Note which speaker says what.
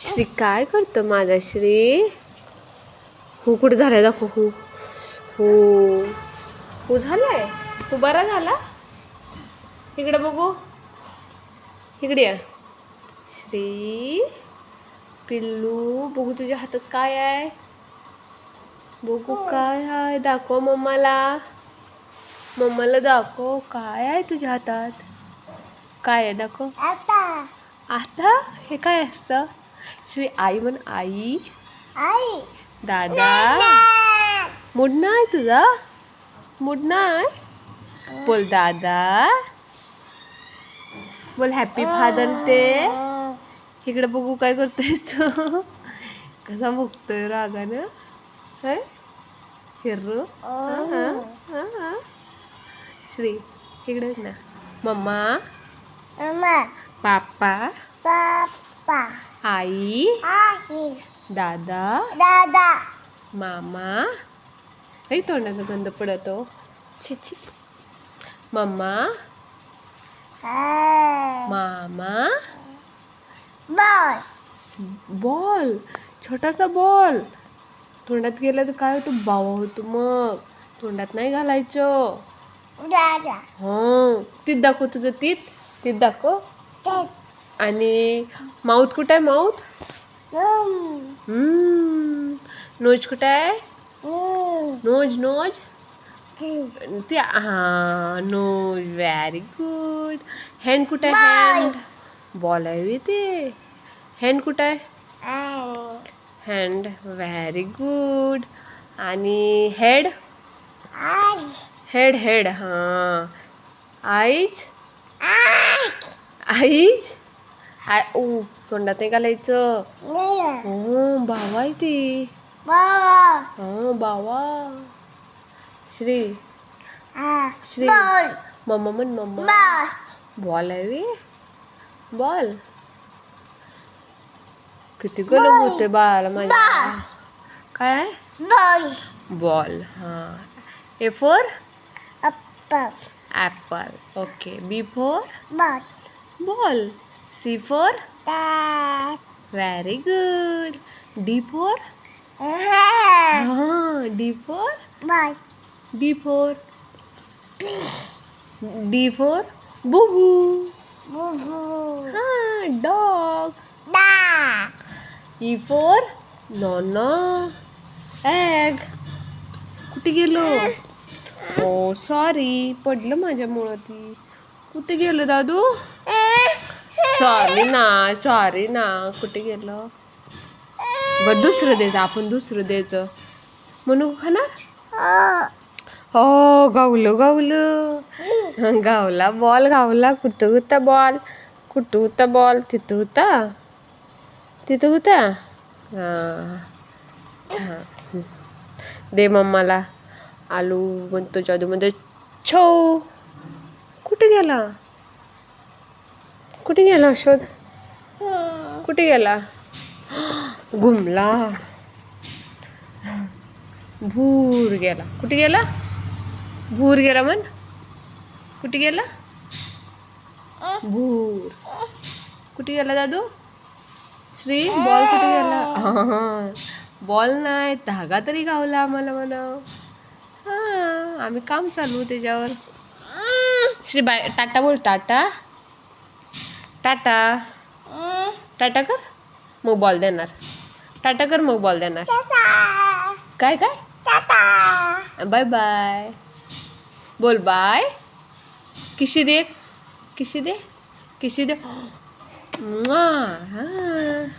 Speaker 1: श्री काय करतो माझा श्री हो कुठं झालाय? दाखव हो. हो. हो झालाय? हो बरा झाला? इकडे बघू. इकडे या. श्री पिल्लू बघू तुझ्या हातात काय आहे. बघू काय आहे. दाखव मम्माला. मम्माला दाखव काय आहे तुझ्या हातात. काय आहे? दाखव.
Speaker 2: आता.
Speaker 1: आता? हे काय असतं? श्री आई म्हण आई
Speaker 2: आई
Speaker 1: दादा मुडणं आहे तुझा मुडणं आहे बोल दादा बोल हॅपी फादर ते इकडे बघू काय करतोय तू कसा बघतोय रागानं हं? हिर्रो हा, हा, हा, हा. श्री इकडे ना मम्मा
Speaker 2: मम्मा
Speaker 1: पापा
Speaker 2: पापा
Speaker 1: आई
Speaker 2: आई.
Speaker 1: दादा
Speaker 2: दादा.
Speaker 1: मामा. काही तोंडाचा गंध पडतो. छी छी. मम्मा. मामा.
Speaker 2: बॉल.
Speaker 1: बॉल छोटासा बॉल. तोंडात गेला तर काय होतं? बावा होतो मग. तोंडात नाही घालायचं. हं. तीत दाखव तुझं तीत. तीत दाखव. आणि माऊथ कुठं आहे माऊथ नोज. कुठं आहे? नोज. नोज ते हां नोज. व्हेरी गुड हँड कुठं आहे? हँड बॉल आहे ते. हँड कुठं आहे? हँड व्हेरी गुड आणि हेड हेड हेड हां. आईज
Speaker 2: आई
Speaker 1: आईज आय ओ तोंडात नाही. घालायचं हो बावा आहे ती. हो बावा श्री.
Speaker 2: आ
Speaker 1: श्री. मम्मा म्हण मम्मा.
Speaker 2: बॉल.
Speaker 1: आहे बे? बॉल. किती गलम होते बाळाला माझ्या. काय आहे?
Speaker 2: बॉल.
Speaker 1: बॉल हां. A for
Speaker 2: Appa
Speaker 1: apple okay B for
Speaker 2: ball.
Speaker 1: Ball. C for? Very good D for?
Speaker 2: हा
Speaker 1: D for? D for? D for? बुबू. हां डॉग. E for? नॉना. एग. कुठे गेलो? हो सॉरी पडलं माझ्यामुळं ती. कुठे गेलं दादू? सॉरी ना सॉरी ना. कुठे गेलं? बरं दुसरं द्यायचं आपण दुसरं द्यायचं म्हणू खाणार? हो गावलं गावलं. गावला बॉल गावला. कुठं होता बॉल कुठं होता बॉल तिथं होता? तिथं होता? हां. छान. दे मम्माला. आलू म्हणतो जादूमध्ये. छो. कुठे गेला? कुठे गेला शोध कुठे गेला? घुमला भूर गेला. कुठे गेला? भूर गेला म्हण. कुठे गेला? भूर. कुठे गेला दादू? श्री बॉल कुठे गेला? बॉल नाही धागा तरी गावला आम्हाला म्हणा. हां आम्ही काम चालू त्याच्यावर. श्री बाय टाटा बोल टाटा. टाटा. टाटा कर. मग बॉल देणार. टाटा कर मग बॉल देणार. काय काय? बाय बाय बोल बाय किशी दे? किशी दे? किशी दे? हां.